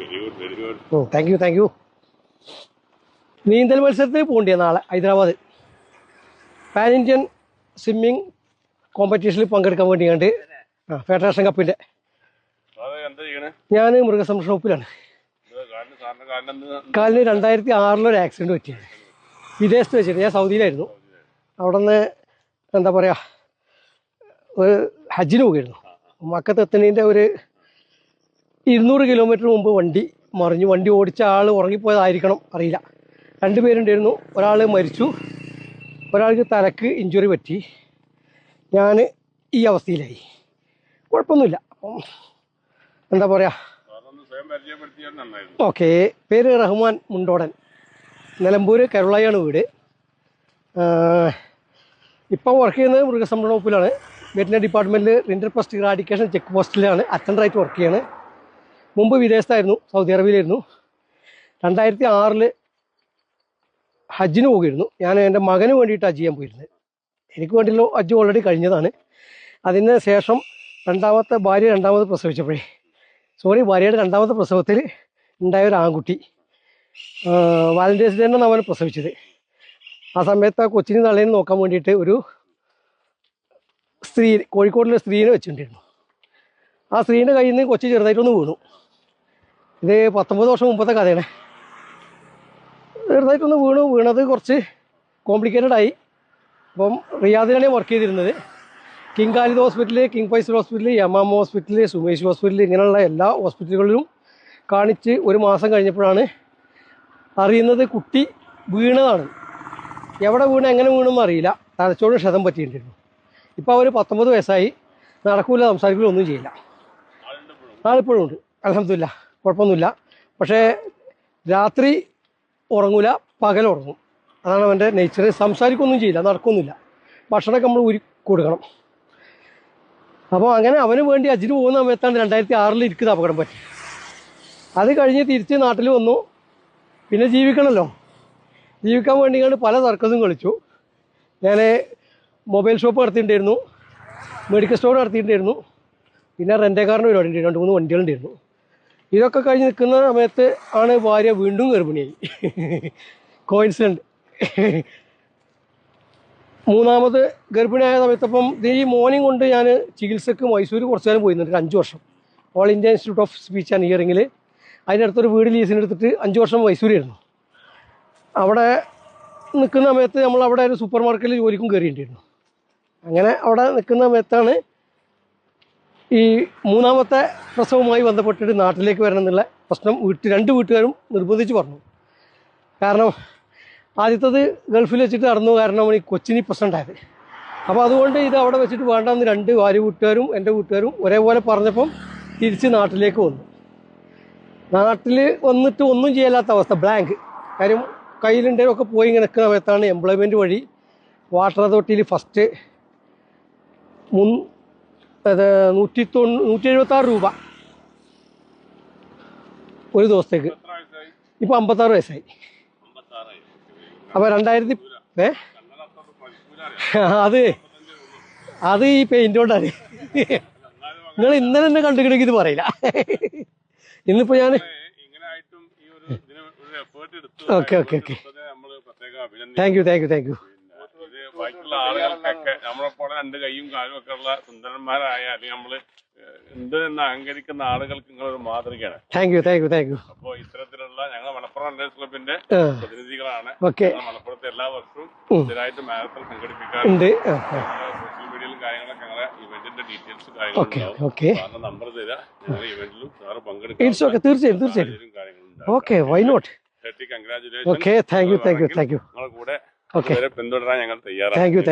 Very good oh thank you thank you നീന്തൽ മത്സരത്തിന് പോകണ്ടേ നാളെ ഹൈദരാബാദ്. പാൻ ഇന്ത്യൻ സ്വിമ്മിംഗ് കോമ്പറ്റീഷനിൽ പങ്കെടുക്കാൻ വേണ്ടി ഫെഡറേഷൻ കപ്പിന്റെ ഞാൻ മൃഗസംരക്ഷണ വകുപ്പിലാണ്. കാലിന് രണ്ടായിരത്തി ആറിലൊരു ആക്സിഡന്റ് പറ്റിയത് വിദേശത്ത് വെച്ചിട്ട് ഞാൻ സൗദിയിലായിരുന്നു. അവിടെ നിന്ന് എന്താ പറയാ ഒരു ഹജ്ജിന് പോകുമായിരുന്നു മക്കത്ത് എത്തുന്നതിന്റെ ഒരു ഇരുന്നൂറ് കിലോമീറ്റർ മുമ്പ് വണ്ടി മറിഞ്ഞു വണ്ടി ഓടിച്ച ആൾ ഉറങ്ങിപ്പോയതായിരിക്കണം അറിയില്ല. രണ്ട് പേരുണ്ടായിരുന്നു. ഒരാൾ മരിച്ചു. ഒരാൾക്ക് തലക്ക് ഇഞ്ചുറി പറ്റി. ഞാൻ ഈ അവസ്ഥയിലായി. കുഴപ്പമൊന്നുമില്ല. അപ്പം എന്താ പറയുക ഓക്കെ. പേര് റഹ്മാൻ മുണ്ടോടൻ. നിലമ്പൂർ കരുളായാണ് വീട്. ഇപ്പം വർക്ക് ചെയ്യുന്നത് മൃഗസംരക്ഷണ വകുപ്പിലാണ്. വെറ്റിനറി ഡിപ്പാർട്ട്മെന്റിൽ റിൻഡർ പെസ്റ്റ് ഇറാഡിക്കേഷൻ ചെക്ക് പോസ്റ്റിലാണ് അറ്റൻഡറായിട്ട് വർക്ക് ചെയ്യാണ്. മുമ്പ് വിദേശത്തായിരുന്നു സൗദി അറേബ്യയിലായിരുന്നു. രണ്ടായിരത്തി ആറിൽ ഹജ്ജിന് പോകുമായിരുന്നു ഞാൻ എന്റെ മകന് വേണ്ടിയിട്ട് ഹജ്ജ് ചെയ്യാൻ പോയിരുന്നത്. എനിക്ക് വേണ്ടിയുള്ള ഹജ്ജ് ഓൾറെഡി കഴിഞ്ഞതാണ്. അതിന് ശേഷം രണ്ടാമത്തെ ഭാര്യ രണ്ടാമത് പ്രസവിച്ചപ്പോഴേ. സോറി ഭാര്യയുടെ രണ്ടാമത്തെ പ്രസവത്തിൽ ഉണ്ടായ ഒരു ആൺകുട്ടി. വാലന്റൈൻസ് ഡേ ആണ് അവൻ പ്രസവിച്ചത്. ആ സമയത്ത് ആ കൊച്ചിന് തള്ളേന്ന് നോക്കാൻ വേണ്ടിയിട്ട് ഒരു സ്ത്രീ കോഴിക്കോടിലെ സ്ത്രീനെ വെച്ചിട്ടുണ്ടായിരുന്നു. ആ സ്ത്രീന്റെ കയ്യിൽ നിന്ന് കൊച്ചു ചെറുതായിട്ടൊന്ന് വീണു. ഇത് പത്തൊമ്പത് വർഷം മുമ്പത്തെ കഥയാണ്. ചെറുതായിട്ടൊന്ന് വീണു. വീണത് കുറച്ച് കോംപ്ലിക്കേറ്റഡ് ആയി. അപ്പം റിയാദിലാണ് ഞാൻ വർക്ക് ചെയ്തിരുന്നത്. King Khalid hospital king Faisal hospital Yamama hospital Sumesh hospital ഇങ്ങനെയുള്ള എല്ലാ ഹോസ്പിറ്റലുകളിലും കാണിച്ച് ഒരു മാസം കഴിഞ്ഞപ്പോഴാണ് അറിയുന്നത് കുട്ടി വീണതാണ്. എവിടെ വീണ് എങ്ങനെ വീണെന്ന് അറിയില്ല. തലച്ചോട് ക്ഷതം പറ്റിയിട്ടുണ്ടായിരുന്നു. ഇപ്പോൾ അവർ പത്തൊമ്പത് വയസ്സായി. നടക്കൂല സംസാരിക്കില്ല ഒന്നും ചെയ്യില്ല. ആളിപ്പോഴും ഉണ്ട്. അലഹമില്ല കുഴപ്പമൊന്നുമില്ല. പക്ഷേ രാത്രി ഉറങ്ങൂല പകൽ ഉറങ്ങും. അതാണ് അവന്റെ നേച്ചർ സംസാരിക്കൊന്നും ചെയ്യില്ല നടക്കൊന്നുമില്ല. ഭക്ഷണമൊക്കെ നമ്മൾ ഉരു കൊടുക്കണം. അപ്പോൾ അങ്ങനെ അവന് വേണ്ടി അജിന് പോകുന്ന സമയത്താണ് രണ്ടായിരത്തി ആറിൽ ഇരിക്കുന്ന അപകടം പറ്റി. അത് കഴിഞ്ഞ് തിരിച്ച് നാട്ടിൽ വന്നു. പിന്നെ ജീവിക്കണമല്ലോ. ജീവിക്കാൻ വേണ്ടി കണ്ട് പല സർക്കസും കളിച്ചു. ഞാൻ മൊബൈൽ ഷോപ്പ് നടത്തിയിട്ടുണ്ടായിരുന്നു. മെഡിക്കൽ സ്റ്റോർ നടത്തിയിട്ടുണ്ടായിരുന്നു. പിന്നെ റെന്റേക്കാരന്റെ പരിപാടി ഉണ്ടായിരുന്നു. രണ്ട് മൂന്ന് വണ്ടികളുണ്ടായിരുന്നു. ഇതൊക്കെ കഴിഞ്ഞ് നിൽക്കുന്ന സമയത്ത് ആണ് ഭാര്യ വീണ്ടും ഗർഭിണിയായി. കോയിൻസിഡന്റ് മൂന്നാമത് ഗർഭിണിയായ സമയത്തപ്പം ഈ മോർണിംഗ് കൊണ്ട് ഞാൻ ചികിത്സക്ക് മൈസൂർ കുറച്ച് നേരം പോയിരുന്നുണ്ട് അഞ്ച് വർഷം. All India institute of speech and ഹിയറിങ്ങിൽ അടുത്തൊരു വീട് ലീസിന് എടുത്തിട്ട് അഞ്ച് വർഷം മൈസൂരായിരുന്നു. അവിടെ നിൽക്കുന്ന സമയത്ത് നമ്മൾ അവിടെ ഒരു സൂപ്പർ മാർക്കറ്റിൽ ജോലിക്കും കയറിയിട്ടുണ്ടായിരുന്നു അങ്ങനെ അവിടെ നിൽക്കുന്ന സമയത്താണ് ഈ മൂന്നാമത്തെ പ്രസവവുമായി ബന്ധപ്പെട്ടിട്ട് നാട്ടിലേക്ക് വരണം എന്നുള്ള പ്രശ്നം വീട്ടിൽ രണ്ട് വീട്ടുകാരും നിർബന്ധിച്ച് പറഞ്ഞു. കാരണം ആദ്യത്തത് ഗൾഫിൽ വെച്ചിട്ട് നടന്നു കാരണമാണ് ഈ കൊച്ചിനി പ്രശ്നം ഉണ്ടായത്. അപ്പോൾ അതുകൊണ്ട് ഇത് അവിടെ വെച്ചിട്ട് വേണ്ടെന്ന് രണ്ട് ഭാര്യ വീട്ടുകാരും എന്റെ വീട്ടുകാരും ഒരേപോലെ പറഞ്ഞപ്പം തിരിച്ച് നാട്ടിലേക്ക് വന്നു. നാട്ടിൽ വന്നിട്ട് ഒന്നും ചെയ്യാത്ത അവസ്ഥ ബ്ലാങ്ക് കാര്യം കയ്യിലുണ്ടെങ്കിലൊക്കെ പോയി ഇങ്ങനെ നിൽക്കുന്ന സമയത്താണ് എംപ്ലോയ്മെന്റ് വഴി വാട്ടർ അതോറിറ്റിയിൽ ഫസ്റ്റ് മുൻ അത് നൂറ്റി തൊണ്ണൂ നൂറ്റി എഴുപത്തി ആറ് രൂപ. ഒരു ദിവസത്തേക്ക്. ഇപ്പൊ അമ്പത്തി അമ്പത്താറ് വയസ്സായി. അപ്പൊ രണ്ടായിരത്തി ഏ? അത് അത് ഈ പെയിന്റ് കൊണ്ടാണ്. നിങ്ങൾ ഇന്നലെ തന്നെ കണ്ടുകിടക്ക് ഇത് പറയില്ല. എഫേർട്ട് എടുത്തു okay okay okay thank you thank you thank you പിന്നെ പോലെ രണ്ട് കൈയും കാലും ഒക്കെ ഉള്ള സുന്ദരന്മാരായ അല്ലെങ്കിൽ നമ്മൾ എന്ത് എന്ന് അഹങ്കരിക്കുന്ന ആളുകൾക്ക് നിങ്ങളൊരു മാതൃകയാണ്. Thank you thank you thank you അപ്പോ ഇത്തരത്തിലുള്ള ഞങ്ങൾ മലപ്പുറം റണ്ണേഴ്സ് ക്ലബിന്റെ പ്രതിനിധികളാണ്. മലപ്പുറത്തെ എല്ലാ വർഷവും. സ്ഥിരമായിട്ട് മാരത്തൺ സംഘടിപ്പിക്കാറുണ്ട്. സോഷ്യൽ മീഡിയയിലും കാര്യങ്ങളൊക്കെ ഞങ്ങളെ ഇവന്റിന്റെ ഡീറ്റെയിൽസ് കാര്യങ്ങളും നമ്പർ തരാം. ഞങ്ങൾ ഇവന്റിലും സാറ് പങ്കെടുക്കും ഓക്കെ തീർച്ചയായും തീർച്ചയായും സാഹചര്യം കാര്യങ്ങളുണ്ടാവും. Okay why not okay thank you thank you thank you നിങ്ങളുടെ കൂടെ അതുവരെ പിന്തുടരാൻ ഞങ്ങൾ തയ്യാറാണ്. Thank you